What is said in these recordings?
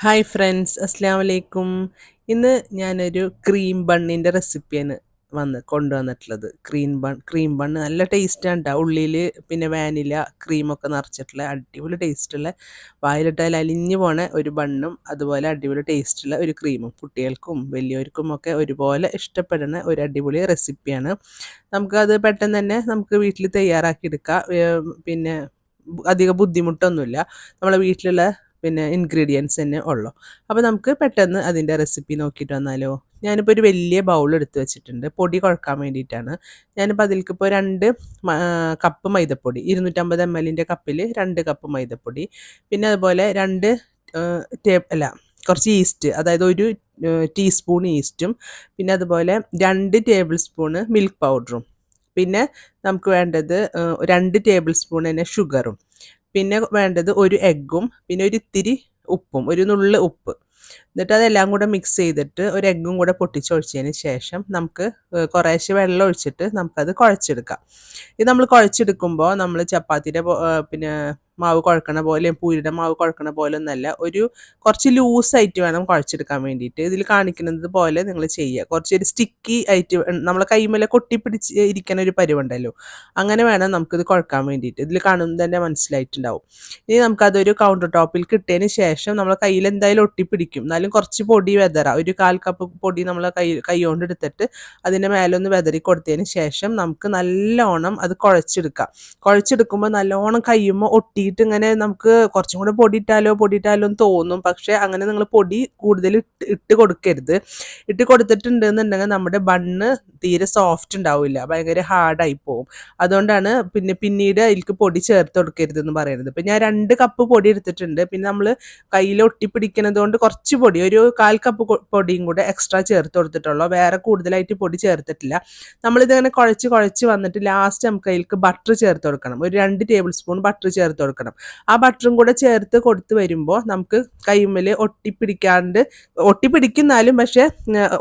Hi friends അസ്സാം വലൈക്കും ഇന്ന് ഞാനൊരു ക്രീം ബണ്ണിന്റെ റെസിപ്പിയാണ് വന്ന് കൊണ്ടുവന്നിട്ടുള്ളത്. ക്രീം ബൺ ക്രീം ബണ്ണ് നല്ല ടേസ്റ്റാണ് കേട്ടോ ഉള്ളിൽ പിന്നെ വാനില ക്രീമൊക്കെ നിറച്ചിട്ടുള്ള അടിപൊളി ടേസ്റ്റുള്ള വായിലിട്ടാൽ അലിഞ്ഞു പോണ ഒരു ബണ്ണും അതുപോലെ അടിപൊളി ടേസ്റ്റുള്ള ഒരു ക്രീമും കുട്ടികൾക്കും വലിയവർക്കും ഒക്കെ ഒരുപോലെ ഇഷ്ടപ്പെടുന്ന ഒരു അടിപൊളി റെസിപ്പിയാണ് നമുക്കത് പെട്ടെന്ന് തന്നെ നമുക്ക് വീട്ടിൽ തയ്യാറാക്കിയെടുക്കാം പിന്നെ അധിക ബുദ്ധിമുട്ടൊന്നുമില്ല. നമ്മളെ വീട്ടിലുള്ള പിന്നെ ഇൻഗ്രീഡിയൻസ് തന്നെ ഉള്ളു. അപ്പോൾ നമുക്ക് പെട്ടെന്ന് അതിന്റെ റെസിപ്പി നോക്കിയിട്ട് വന്നാലോ? ഞാനിപ്പോൾ ഒരു വലിയ ബൗൾ എടുത്ത് വെച്ചിട്ടുണ്ട്. പൊടി കുഴക്കാൻ വേണ്ടിയിട്ടാണ്. ഞാനിപ്പോൾ അതിൽക്കിപ്പോൾ രണ്ട് കപ്പ് മൈദപ്പൊടി ഇരുന്നൂറ്റമ്പത് എം എല്ലിന്റെ കപ്പിൽ രണ്ട് കപ്പ് മൈദപ്പൊടി. പിന്നെ അതുപോലെ രണ്ട് ടേ അല്ല കുറച്ച് ഈസ്റ്റ് അതായത് ഒരു ടീസ്പൂൺ ഈസ്റ്റും പിന്നെ അതുപോലെ രണ്ട് ടേബിൾ സ്പൂണ് മിൽക്ക് പൗഡറും പിന്നെ നമുക്ക് വേണ്ടത് രണ്ട് ടേബിൾ സ്പൂൺ തന്നെ ഷുഗറും പിന്നെ വേണ്ടത് ഒരു എഗ്ഗും പിന്നെ ഒരു ഇത്തിരി ഉപ്പും ഒരു നുള്ള് ഉപ്പ്. എന്നിട്ട് അതെല്ലാം കൂടെ മിക്സ് ചെയ്തിട്ട് ഒരു എഗ്ഗും കൂടെ പൊട്ടിച്ചൊഴിച്ചതിന് ശേഷം നമുക്ക് കുറേശ്ശെ വെള്ളം ഒഴിച്ചിട്ട് നമുക്കത് കുഴച്ചെടുക്കാം. ഇത് നമ്മൾ കുഴച്ചെടുക്കുമ്പോൾ നമ്മൾ ചപ്പാത്തിയുടെ പിന്നെ മാവ് കുഴക്കണ പോലെ പൂരിയുടെ മാവ് കുഴക്കണ പോലെ ഒന്നല്ല ഒരു കുറച്ച് ലൂസായിട്ട് വേണം കുഴച്ചെടുക്കാൻ വേണ്ടിയിട്ട്. ഇതിൽ കാണിക്കുന്നത് പോലെ നിങ്ങൾ ചെയ്യുക. കുറച്ചൊരു സ്റ്റിക്കി ആയിട്ട് നമ്മളെ കൈമേലെ കൊട്ടിപ്പിടിച്ച് ഇരിക്കുന്ന ഒരു പരിവുണ്ടല്ലോ അങ്ങനെ വേണം നമുക്കിത് കുഴക്കാൻ വേണ്ടിയിട്ട്. ഇതിൽ കാണുമ്പോൾ തന്നെ മനസ്സിലായിട്ടുണ്ടാവും. ഇനി നമുക്കതൊരു കൗണ്ടർ ടോപ്പിൽ കിട്ടിയതിന് ശേഷം നമ്മളെ കയ്യിൽ എന്തായാലും ഒട്ടിപ്പിടിക്കും എന്നാലും കുറച്ച് പൊടി വെതറ. ഒരു കാൽ കപ്പ് പൊടി നമ്മൾ കൈ കൈ കൊണ്ട് എടുത്തിട്ട് അതിന്റെ മേലൊന്ന് വെതറി കൊടുത്തതിന് ശേഷം നമുക്ക് നല്ലോണം അത് കുഴച്ചെടുക്കാം. കുഴച്ചെടുക്കുമ്പോൾ നല്ലോണം കയ്യുമ്പോൾ ഒട്ടിയിട്ട് ഇങ്ങനെ നമുക്ക് കുറച്ചും കൂടെ പൊടി ഇട്ടാലോ എന്ന് തോന്നും. പക്ഷേ അങ്ങനെ നിങ്ങൾ പൊടി കൂടുതൽ ഇട്ട് ഇട്ട് കൊടുക്കരുത്. ഇട്ട് കൊടുത്തിട്ടുണ്ടെന്നുണ്ടെങ്കിൽ നമ്മുടെ ബണ്ണ് തീരെ സോഫ്റ്റ് ഉണ്ടാവില്ല. ഭയങ്കര ഹാർഡായി പോകും അതുകൊണ്ടാണ് പിന്നെ പിന്നീട് അതിലേക്ക് പൊടി ചേർത്ത് കൊടുക്കരുതെന്ന് പറയുന്നത്. ഇപ്പം ഞാൻ രണ്ട് കപ്പ് പൊടി എടുത്തിട്ടുണ്ട്. പിന്നെ നമ്മൾ കയ്യിൽ ഒട്ടിപ്പിടിക്കുന്നത് കൊണ്ട് കുറച്ച് പൊടി ഒരു കാൽ കപ്പ് പൊടിയും കൂടെ എക്സ്ട്രാ ചേർത്ത് കൊടുത്തിട്ടുള്ളൂ. വേറെ കൂടുതലായിട്ട് പൊടി ചേർത്തിട്ടില്ല. നമ്മളിതിങ്ങനെ കുഴച്ച് കുഴച്ച് വന്നിട്ട് ലാസ്റ്റ് നമുക്ക് അതിലേക്ക് ബട്ടർ ചേർത്ത് കൊടുക്കണം. ഒരു രണ്ട് ടേബിൾ സ്പൂൺ ബട്ടർ ചേർത്ത് കൊടുക്കണം. ആ ബട്ടറും കൂടെ ചേർത്ത് കൊടുത്ത് വരുമ്പോൾ നമുക്ക് കൈമ്മൽ ഒട്ടിപ്പിടിക്കാണ്ട് ഒട്ടിപ്പിടിക്കുന്നാലും പക്ഷേ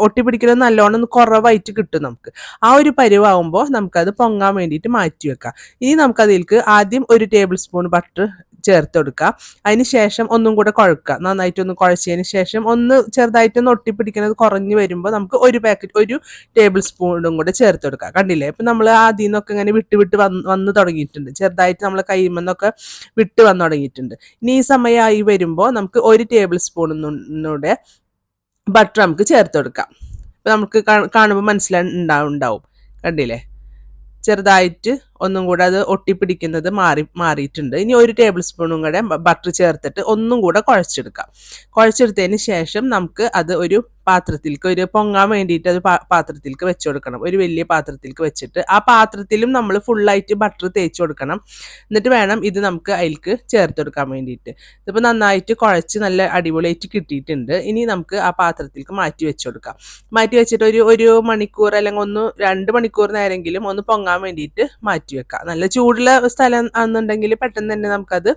ഒട്ടിപ്പിടിക്കുന്നത് നല്ലോണം കുറവായിട്ട് കിട്ടും നമുക്ക്. ആ ഒരു പരിവാകുമ്പോൾ നമുക്കത് പൊങ്ങാൻ വേണ്ടിയിട്ട് മാറ്റി വെക്കാം. ഇനി നമുക്കതിലേക്ക് ആദ്യം ഒരു ടേബിൾ സ്പൂൺ ബട്ടർ ചേർത്ത് കൊടുക്കുക അതിന് ശേഷം ഒന്നും കൂടെ കുഴക്കുക. നന്നായിട്ടൊന്ന് കുഴച്ചതിന് ശേഷം ഒന്ന് ചെറുതായിട്ടൊന്ന് ഒട്ടിപ്പിടിക്കുന്നത് കുറഞ്ഞു വരുമ്പോൾ നമുക്ക് ഒരു പാക്കറ്റ് ഒരു ടേബിൾ സ്പൂണും കൂടെ ചേർത്ത് കൊടുക്കുക കണ്ടില്ലേ? ഇപ്പം നമ്മൾ ആദ്യം നിന്നൊക്കെ ഇങ്ങനെ വിട്ട് വിട്ട് വന്ന് വന്ന് തുടങ്ങിയിട്ടുണ്ട്. ചെറുതായിട്ട് നമ്മൾ കൈമെന്നൊക്കെ വിട്ട് വന്ന് തുടങ്ങിയിട്ടുണ്ട്. ഇനി ഈ സമയമായി വരുമ്പോൾ നമുക്ക് ഒരു ടേബിൾ സ്പൂണിനൂടെ ബട്ടർ നമുക്ക് ചേർത്ത് കൊടുക്കാം നമുക്ക് കാണുമ്പോൾ മനസ്സിലായി ഉണ്ടാവും. കണ്ടില്ലേ? ചെറുതായിട്ട് ഒന്നും കൂടെ അത് ഒട്ടിപ്പിടിക്കുന്നത് മാറി മാറിയിട്ടുണ്ട്. ഇനി ഒരു ടേബിൾ സ്പൂണും കൂടെ ബട്ടർ ചേർത്തിട്ട് ഒന്നും കൂടെ കുഴച്ചെടുക്കാം. കുഴച്ചെടുത്തതിന് ശേഷം നമുക്ക് അത് ഒരു പാത്രത്തിലേക്ക് ഒരു പൊങ്ങാൻ വേണ്ടിയിട്ട് അത് പാത്രത്തിലേക്ക് വെച്ച് കൊടുക്കണം ഒരു വലിയ പാത്രത്തിലേക്ക് വെച്ചിട്ട് ആ പാത്രത്തിലും നമ്മൾ ഫുള്ളായിട്ട് ബട്ടർ തേച്ച് കൊടുക്കണം. എന്നിട്ട് വേണം ഇത് നമുക്ക് അതിലേക്ക് ചേർത്ത് കൊടുക്കാൻ വേണ്ടിയിട്ട്. ഇതിപ്പോൾ നന്നായിട്ട് കുഴച്ച് നല്ല അടിപൊളിയായിട്ട് കിട്ടിയിട്ടുണ്ട്. ഇനി നമുക്ക് ആ പാത്രത്തിലേക്ക് മാറ്റി വെച്ച് കൊടുക്കാം മാറ്റി വെച്ചിട്ട് ഒരു ഒരു മണിക്കൂർ അല്ലെങ്കിൽ ഒന്ന് രണ്ട് മണിക്കൂർ നേരെങ്കിലും ഒന്ന് പൊങ്ങാൻ വേണ്ടിയിട്ട് മാറ്റി വെക്കാം. നല്ല ചൂടുള്ള സ്ഥലം ആണെന്നുണ്ടെങ്കിൽ പെട്ടെന്ന് തന്നെ നമുക്കത്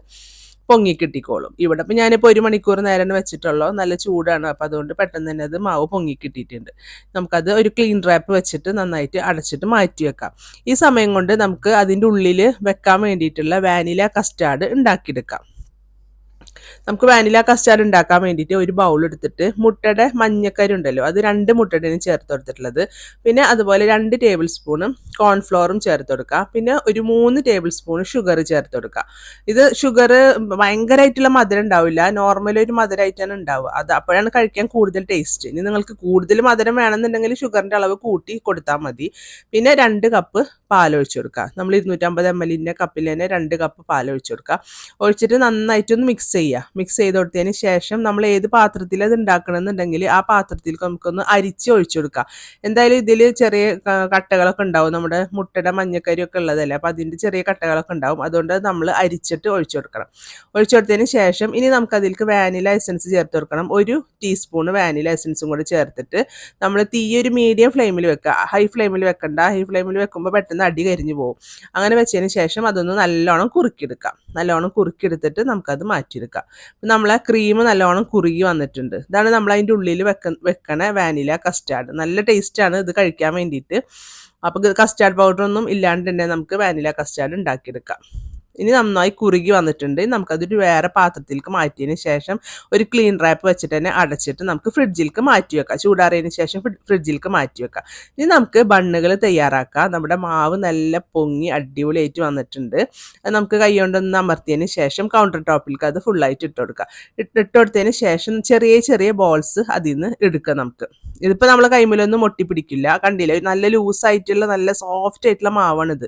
പൊങ്ങി കിട്ടിക്കോളും ഇവിടെ ഇപ്പം ഞാനിപ്പോൾ ഒരു മണിക്കൂർ നേരം വെച്ചിട്ടുള്ളൂ. നല്ല ചൂടാണ്. അപ്പോൾ അതുകൊണ്ട് പെട്ടെന്ന് തന്നെ അത് മാവ് പൊങ്ങി കിട്ടിയിട്ടുണ്ട് നമുക്കത് ഒരു ക്ലീൻ റാപ്പ് വെച്ചിട്ട് നന്നായിട്ട് അടച്ചിട്ട് മാറ്റി വെക്കാം. ഈ സമയം കൊണ്ട് നമുക്ക് അതിന്റെ ഉള്ളിൽ വെക്കാൻ വേണ്ടിയിട്ടുള്ള വാനില കസ്റ്റാർഡ് ഉണ്ടാക്കിയെടുക്കാം. നമുക്ക് വാനില കസ്റ്റാർഡ് ഉണ്ടാക്കാൻ വേണ്ടിയിട്ട് ഒരു ബൗൾ എടുത്തിട്ട് മുട്ടയുടെ മഞ്ഞക്കരി ഉണ്ടല്ലോ അത് രണ്ട് മുട്ടയുടെയും ചേർത്ത് കൊടുത്തിട്ടുള്ളത്. പിന്നെ അതുപോലെ രണ്ട് ടേബിൾ സ്പൂണും കോൺഫ്ലോറും ചേർത്ത് കൊടുക്കുക. പിന്നെ ഒരു മൂന്ന് ടേബിൾ സ്പൂൺ ഷുഗർ ചേർത്ത് കൊടുക്കുക. ഇത് ഷുഗർ ഭയങ്കരമായിട്ടുള്ള മധുരം ഉണ്ടാവില്ല. നോർമൽ ഒരു മധുരമായിട്ടാണ് ഉണ്ടാവുക. അത് അപ്പോഴാണ് കഴിക്കാൻ കൂടുതൽ ടേസ്റ്റ് ഇനി നിങ്ങൾക്ക് കൂടുതൽ മധുരം വേണമെന്നുണ്ടെങ്കിൽ ഷുഗറിന്റെ അളവ് കൂട്ടി കൊടുത്താൽ മതി. പിന്നെ രണ്ട് കപ്പ് പാൽ ഒഴിച്ചു കൊടുക്കുക. നമ്മൾ ഇരുന്നൂറ്റമ്പത് എം എല്ലിന്റെ കപ്പിൽ തന്നെ രണ്ട് കപ്പ് പാൽ ഒഴിച്ചു കൊടുക്കുക. ഒഴിച്ചിട്ട് നന്നായിട്ടൊന്ന് മിക്സ് ചെയ്യുക. മിക്സ് ചെയ്ത് കൊടുത്തതിന് ശേഷം നമ്മൾ ഏത് പാത്രത്തിൽ അത് ഉണ്ടാക്കണമെന്നുണ്ടെങ്കിൽ ആ പാത്രത്തിൽ നമുക്കൊന്ന് അരിച്ച് ഒഴിച്ചു കൊടുക്കാം എന്തായാലും ഇതിൽ ചെറിയ കട്ടകളൊക്കെ ഉണ്ടാവും. നമ്മുടെ മുട്ടയുടെ മഞ്ഞക്കരി ഉള്ളതല്ലേ? അപ്പോൾ അതിന്റെ ചെറിയ കട്ടകളൊക്കെ ഉണ്ടാവും. അതുകൊണ്ട് നമ്മൾ അരിച്ചിട്ട് ഒഴിച്ചു കൊടുക്കണം ഒഴിച്ചു കൊടുത്തതിന് ശേഷം ഇനി നമുക്ക് അതിലേക്ക് വാനില എസൻസ് ചേർത്ത് കൊടുക്കണം. ഒരു ടീസ്പൂണ് വാനില എസൻസും കൂടെ ചേർത്തിട്ട് നമ്മൾ തീ ഒരു മീഡിയം ഫ്ലെയിമിൽ വെക്കുക. ഹൈ ഫ്ലെയിമിൽ വെക്കണ്ട. ഹൈ ഫ്ലെയിമിൽ വെക്കുമ്പോൾ പെട്ടെന്ന് അടി കരിഞ്ഞു പോകും. അങ്ങനെ വെച്ചതിന് ശേഷം അതൊന്ന് നല്ലോണം കുറുക്കിയെടുക്കാം. നല്ലോണം കുറുക്കിയെടുത്തിട്ട് നമുക്കത് മാറ്റിയെടുക്കാം. നമ്മളെ ക്രീം നല്ലോണം കുറുകി വന്നിട്ടുണ്ട്. ഇതാണ് നമ്മൾ അതിന്റെ ഉള്ളിൽ വെക്ക വെക്കണ വാനില കസ്റ്റാർഡ് നല്ല ടേസ്റ്റാണ് ഇത് കഴിക്കാൻ വേണ്ടിയിട്ട്. അപ്പോൾ കസ്റ്റാർഡ് പൗഡർ ഒന്നും ഇല്ലാണ്ട് തന്നെ നമുക്ക് വാനില കസ്റ്റാർഡ് ഉണ്ടാക്കിയെടുക്കാം. ഇനി നന്നായി കുറുകി വന്നിട്ടുണ്ട്. നമുക്കതൊരു വേറെ പാത്രത്തിലേക്ക് മാറ്റിയതിന് ശേഷം ഒരു ക്ലീൻ റാപ്പ് വെച്ചിട്ട് തന്നെ അടച്ചിട്ട് നമുക്ക് ഫ്രിഡ്ജിലേക്ക് മാറ്റി വെക്കാം. ചൂടാറിയതിന് ശേഷം ഫ്രിഡ്ജിലേക്ക് മാറ്റി വെക്കാം. ഇനി നമുക്ക് ബണ്ണുകൾ തയ്യാറാക്കാം. നമ്മുടെ മാവ് നല്ല പൊങ്ങി അടിപൊളിയായിട്ട് വന്നിട്ടുണ്ട്. അത് നമുക്ക് കൈ കൊണ്ടൊന്ന് അമർത്തിയതിന് ശേഷം കൗണ്ടർ ടോപ്പിലേക്ക് അത് ഫുള്ളായിട്ട് ഇട്ട് കൊടുക്കുക ഇട്ട് കൊടുത്തതിന് ശേഷം ചെറിയ ചെറിയ ബോൾസ് അതിൽ നിന്ന് എടുക്കാം നമുക്ക്. ഇതിപ്പോൾ നമ്മളെ കൈമിലൊന്നും മൊട്ടി പിടിക്കില്ല കണ്ടില്ല? നല്ല ലൂസായിട്ടുള്ള നല്ല സോഫ്റ്റ് ആയിട്ടുള്ള മാവാണിത്.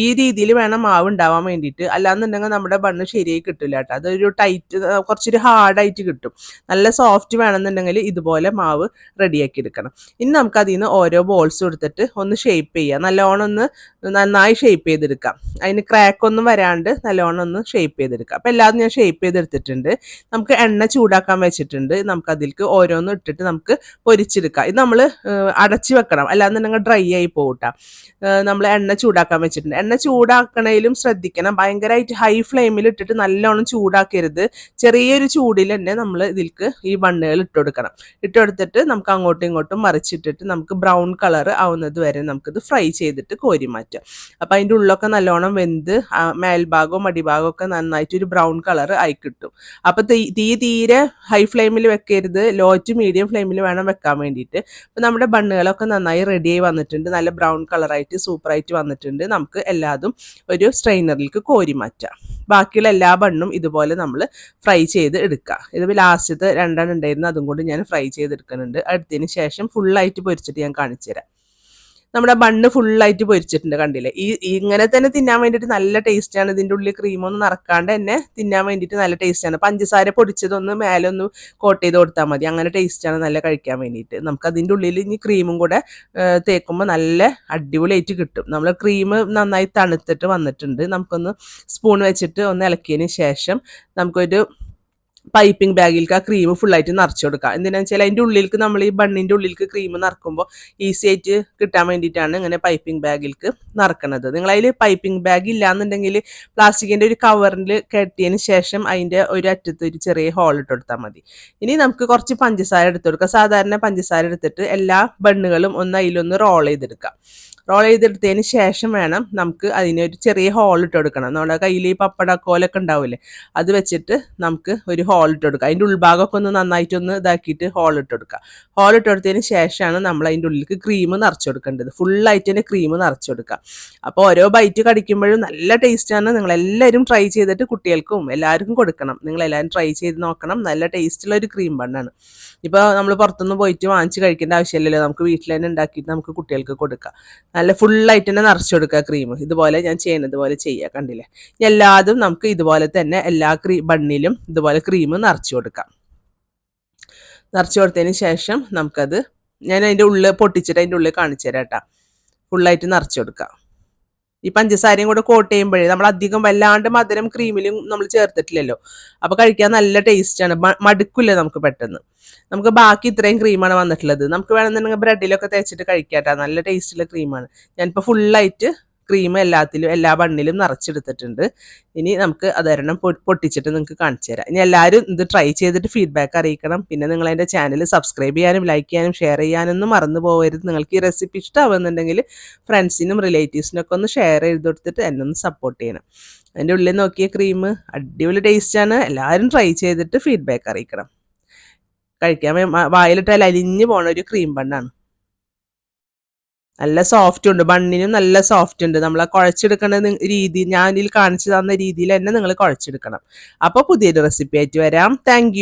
ഈ രീതിയിൽ വേണം മാവ് ഉണ്ടാവാൻ വേണ്ടിയിട്ട്. അല്ലാന്നുണ്ടെങ്കിൽ നമ്മുടെ ബണ്ണ് ശരിയായി കിട്ടില്ല കേട്ടോ. അതൊരു ടൈറ്റ് കുറച്ചൊരു ഹാർഡായിട്ട് കിട്ടും. നല്ല സോഫ്റ്റ് വേണമെന്നുണ്ടെങ്കിൽ ഇതുപോലെ മാവ് റെഡിയാക്കി എടുക്കണം. ഇനി നമുക്ക് അതിൽ നിന്ന് ഓരോ ബോൾസ് എടുത്തിട്ട് ഒന്ന് ഷേപ്പ് ചെയ്യുക നല്ലോണം ഒന്ന് നന്നായി ഷേപ്പ് ചെയ്തെടുക്കാം. അതിന് ക്രാക്ക് ഒന്നും വരാണ്ട് നല്ലോണം ഒന്ന് ഷേപ്പ് ചെയ്തെടുക്കാം. അപ്പോൾ എല്ലാതും ഞാൻ ഷേപ്പ് ചെയ്തെടുത്തിട്ടുണ്ട്. നമുക്ക് എണ്ണ ചൂടാക്കാൻ വെച്ചിട്ടുണ്ട്. നമുക്ക് അതിലേക്ക് ഓരോന്നും ഇട്ടിട്ട് നമുക്ക് പൊരിച്ചെടുക്കാം. ഇത് നമ്മൾ അടച്ചു വെക്കണം. അല്ലാന്നുണ്ടെങ്കിൽ ഡ്രൈ ആയി പോകട്ടാം നമ്മൾ എണ്ണ ചൂടാക്കാൻ വെച്ചിട്ടുണ്ട്. എണ്ണ ചൂടാക്കണേലും ശ്രദ്ധിക്കണം. ഭയങ്കരമായിട്ട് ഹൈ ഫ്ലെയിമിൽ ഇട്ടിട്ട് നല്ലോണം ചൂടാക്കരുത്. ചെറിയൊരു ചൂടിൽ തന്നെ നമ്മൾ ഇതിൽക്ക് ഈ ബണ്ണുകൾ ഇട്ട് കൊടുക്കണം. ഇട്ട് കൊടുത്തിട്ട് നമുക്ക് അങ്ങോട്ടും ഇങ്ങോട്ടും മറിച്ചിട്ടിട്ട് നമുക്ക് ബ്രൗൺ കളർ ആവുന്നത് വരെ നമുക്കിത് ഫ്രൈ ചെയ്തിട്ട് കോരി മാറ്റാം. അപ്പം അതിന്റെ ഉള്ളൊക്കെ നല്ലോണം വെന്ത് മേൽഭാഗവും അടിഭാഗവും ഒക്കെ നന്നായിട്ട് ഒരു ബ്രൗൺ കളർ ആയി കിട്ടും. അപ്പം തീ തീരെ ഹൈ ഫ്ലെയിമിൽ വെക്കരുത്. ലോ ടു മീഡിയം ഫ്ലെയിമിൽ വേണം വെക്കാൻ വേണ്ടിയിട്ട്. അപ്പം നമ്മുടെ ബണ്ണുകളൊക്കെ നന്നായി റെഡിയായി വന്നിട്ടുണ്ട്. നല്ല ബ്രൗൺ കളറായിട്ട് സൂപ്പറായിട്ട് വന്നിട്ടുണ്ട്. നമുക്ക് എല്ലാതും ഒരു സ്ട്രെയിനറിലേക്ക് കോരി മാറ്റാം ബാക്കിയുള്ള എല്ലാ ബണ്ണും ഇതുപോലെ നമ്മൾ ഫ്രൈ ചെയ്ത് എടുക്കുക ഇതിപ്പോൾ ലാസ്റ്റത്തെ രണ്ടെണ്ണം ഉണ്ടായിരുന്നു അതും കൊണ്ട് ഞാൻ ഫ്രൈ ചെയ്തെടുക്കുന്നുണ്ട്. അടുത്തതിന് ശേഷം ഫുള്ളായിട്ട് പൊരിച്ചിട്ട് ഞാൻ കാണിച്ചു തരാം നമ്മുടെ ബണ്ണ് ഫുള്ളായിട്ട് പൊരിച്ചിട്ടുണ്ട് കണ്ടില്ലേ? ഈ ഇങ്ങനെ തന്നെ തിന്നാൻ വേണ്ടിയിട്ട് നല്ല ടേസ്റ്റാണ് ഇതിന്റെ ഉള്ളിൽ ക്രീമൊന്നും നിറക്കാണ്ട് തന്നെ തിന്നാൻ വേണ്ടിയിട്ട് നല്ല ടേസ്റ്റാണ് പഞ്ചസാര പൊടിച്ചതൊന്ന് മേലെ ഒന്ന് കോട്ട് ചെയ്ത് കൊടുത്താൽ മതി. അങ്ങനെ ടേസ്റ്റാണ് നല്ല കഴിക്കാൻ വേണ്ടിയിട്ട്. നമുക്ക് അതിന്റെ ഉള്ളിൽ ഇനി ക്രീമും കൂടെ തേക്കുമ്പോൾ നല്ല അടിപൊളിയായിട്ട് കിട്ടും. നമ്മൾ ക്രീം നന്നായി തണുത്തിട്ട് വന്നിട്ടുണ്ട്. നമുക്കൊന്ന് സ്പൂൺ വെച്ചിട്ട് ഒന്ന് ഇളക്കിയതിന് ശേഷം നമുക്കൊരു പൈപ്പിംഗ് ബാഗിലേക്ക് ആ ക്രീം ഫുൾ ആയിട്ട് നിറച്ചു കൊടുക്കുക എന്തിനാ വെച്ചാൽ അതിന്റെ ഉള്ളിലേക്ക് നമ്മൾ ഈ ബണ്ണിന്റെ ഉള്ളിലേക്ക് ക്രീം നിറക്കുമ്പോൾ ഈസി ആയിട്ട് കിട്ടാൻ വേണ്ടിയിട്ടാണ് ഇങ്ങനെ പൈപ്പിംഗ് ബാഗിലേക്ക് നിറക്കുന്നത് നിങ്ങൾ നിങ്ങളതിൽ പൈപ്പിംഗ് ബാഗ് ഇല്ലാന്നുണ്ടെങ്കിൽ പ്ലാസ്റ്റിക്കിന്റെ ഒരു കവറിൽ കെട്ടിയതിന് ശേഷം അതിന്റെ ഒരു അറ്റത്ത് ഒരു ചെറിയ ഹോൾ ഇട്ട് കൊടുത്താൽ മതി. ഇനി നമുക്ക് കുറച്ച് പഞ്ചസാര എടുത്തു കൊടുക്കുക. സാധാരണ പഞ്ചസാര എടുത്തിട്ട് എല്ലാ ബണ്ണുകളും ഒന്ന് അതിലൊന്ന് റോൾ ചെയ്തെടുക്കാം റോൾ ചെയ്തെടുത്തതിന് ശേഷം വേണം നമുക്ക് അതിനെ ഒരു ചെറിയ ഹോൾ ഇട്ട് കൊടുക്കണം. നമ്മുടെ കയ്യിൽ ഈ പപ്പടക്കോലൊക്കെ ഉണ്ടാവില്ലേ അത് വെച്ചിട്ട് നമുക്ക് ഒരു ഹോൾ ഇട്ട് കൊടുക്കുക അതിന്റെ ഉൾഭാഗമൊക്കെ ഒന്ന് നന്നായിട്ടൊന്ന് ഇതാക്കിയിട്ട് ഹോൾ ഇട്ട് കൊടുക്കുക ഹോൾ ഇട്ട് കൊടുത്തതിന് ശേഷമാണ് നമ്മൾ അതിന്റെ ഉള്ളിലേക്ക് ക്രീം നിറച്ച് കൊടുക്കേണ്ടത്. ഫുള്ളായിട്ട് തന്നെ ക്രീം നിറച്ച് കൊടുക്കുക അപ്പോൾ ഓരോ ബൈറ്റ് കടിക്കുമ്പോഴും നല്ല ടേസ്റ്റാണ് നിങ്ങളെല്ലാവരും ട്രൈ ചെയ്തിട്ട് കുട്ടികൾക്കും എല്ലാവർക്കും കൊടുക്കണം. നിങ്ങളെല്ലാവരും ട്രൈ ചെയ്ത് നോക്കണം. നല്ല ടേസ്റ്റുള്ള ഒരു ക്രീം ബണ്ണാണ് ഇപ്പോൾ നമ്മൾ പുറത്തുനിന്ന് പോയിട്ട് വാങ്ങിച്ച് കഴിക്കേണ്ട ആവശ്യമില്ലല്ലോ. നമുക്ക് വീട്ടിൽ തന്നെ ഉണ്ടാക്കിയിട്ട് നമുക്ക് കുട്ടികൾക്ക് കൊടുക്കാം. നല്ല ഫുള്ളായിട്ട് തന്നെ നിറച്ചു കൊടുക്കുക ക്രീം ഇതുപോലെ ഞാൻ ചെയ്യുന്നത് പോലെ ചെയ്യുക കണ്ടില്ലേ? എല്ലാതും നമുക്ക് ഇതുപോലെ തന്നെ എല്ലാ ക്രീ ബണ്ണിലും ഇതുപോലെ ക്രീം നിറച്ചു കൊടുക്കാം. നിറച്ചു കൊടുത്തതിന് ശേഷം നമുക്കത് ഞാൻ അതിന്റെ ഉള്ളിൽ പൊട്ടിച്ചിട്ട് അതിന്റെ ഉള്ളിൽ കാണിച്ചു തരാം കേട്ടോ. ഫുള്ളായിട്ട് നിറച്ചു കൊടുക്കാം. ഈ പഞ്ചസാരയും കൂടെ കോട്ട് ചെയ്യുമ്പോഴേ നമ്മൾ അധികം വല്ലാണ്ട് മധുരം ക്രീമിലും നമ്മൾ ചേർത്തിട്ടില്ലല്ലോ. അപ്പോൾ കഴിക്കാൻ നല്ല ടേസ്റ്റാണ് മടുക്കില്ല നമുക്ക് പെട്ടെന്ന്. നമുക്ക് ബാക്കി ഇത്രയും ക്രീമാണ് വന്നിട്ടുള്ളത്. നമുക്ക് വേണമെന്നുണ്ടെങ്കിൽ ബ്രെഡിലൊക്കെ തേച്ചിട്ട് കഴിക്കാട്ടോ. നല്ല ടേസ്റ്റുള്ള ക്രീമാണ് ഞാനിപ്പോൾ ഫുള്ളായിട്ട് ക്രീം എല്ലാത്തിലും എല്ലാ ബണ്ണിലും നിറച്ചെടുത്തിട്ടുണ്ട്. ഇനി നമുക്ക് അതൊരെണ്ണം പൊട്ടിച്ചിട്ട് നിങ്ങൾക്ക് കാണിച്ചു തരാം. ഇനി എല്ലാവരും ഇത് ട്രൈ ചെയ്തിട്ട് ഫീഡ്ബാക്ക് അറിയിക്കണം. പിന്നെ നിങ്ങൾ എന്റെ ചാനൽ സബ്സ്ക്രൈബ് ചെയ്യാനും ലൈക്ക് ചെയ്യാനും ഷെയർ ചെയ്യാനൊന്നും മറന്നു പോകരുത് നിങ്ങൾക്ക് ഈ റെസിപ്പി ഇഷ്ടമാവുന്നുണ്ടെങ്കിൽ ഫ്രണ്ട്സിനും റിലേറ്റീവ്സിനൊക്കെ ഒന്ന് ഷെയർ ചെയ്ത് കൊടുത്തിട്ട് എന്നെ ഒന്ന് സപ്പോർട്ട് ചെയ്യണം. അതിന്റെ ഉള്ളിൽ നോക്കിയ ക്രീം അടിപൊളി ടേസ്റ്റാണ് എല്ലാവരും ട്രൈ ചെയ്തിട്ട് ഫീഡ്ബാക്ക് അറിയിക്കണം. കഴിക്കാൻ വായിലിട്ടാൽ അലിഞ്ഞു പോണ ഒരു ക്രീം ബണ്ണാണ് നല്ല സോഫ്റ്റ് ഉണ്ട്. ബണ്ണിനും നല്ല സോഫ്റ്റ് ഉണ്ട്. നമ്മൾ കുഴച്ചെടുക്കേണ്ട രീതി ഇതിൽ കാണിച്ചു തന്ന രീതിയിൽ തന്നെ നിങ്ങൾ കുഴച്ചെടുക്കണം. അപ്പോൾ പുതിയൊരു റെസിപ്പി ആയിട്ട് വരാം. താങ്ക്